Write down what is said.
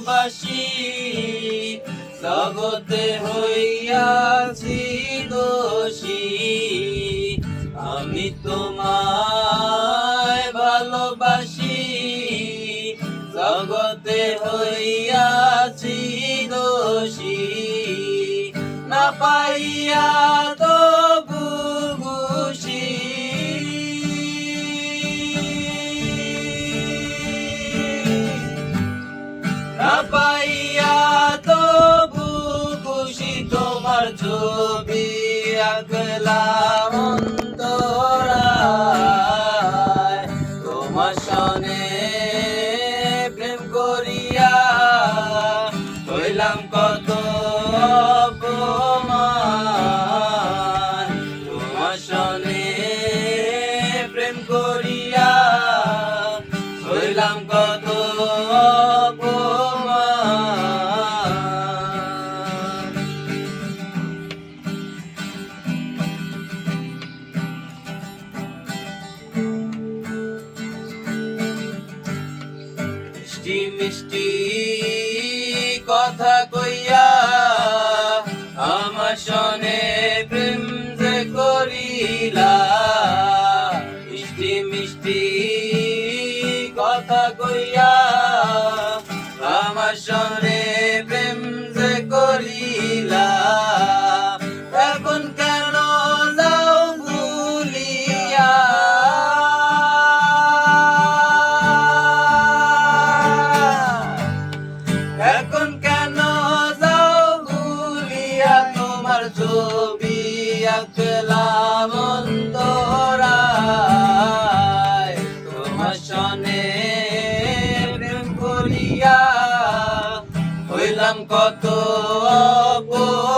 ভালোবাসি জগতে হইয়াছি দোষী। আমি তোমায় ভালোবাসি জগতে হইয়াছি দোষী। না পাইয়া আঁকলাম অন্তরায়। তোমার সনে প্রেম করিয়া কত তোমার সনে প্রেম করিয়া মিষ্টি মিষ্টি কথা কইয়া আমার সনে প্রেম যে করিলা। মিষ্টি মিষ্টি কথা কইয়া ছবি আঁকলাম অন্তরায় তোমার সনে করিয়া হইলাম কত অপমান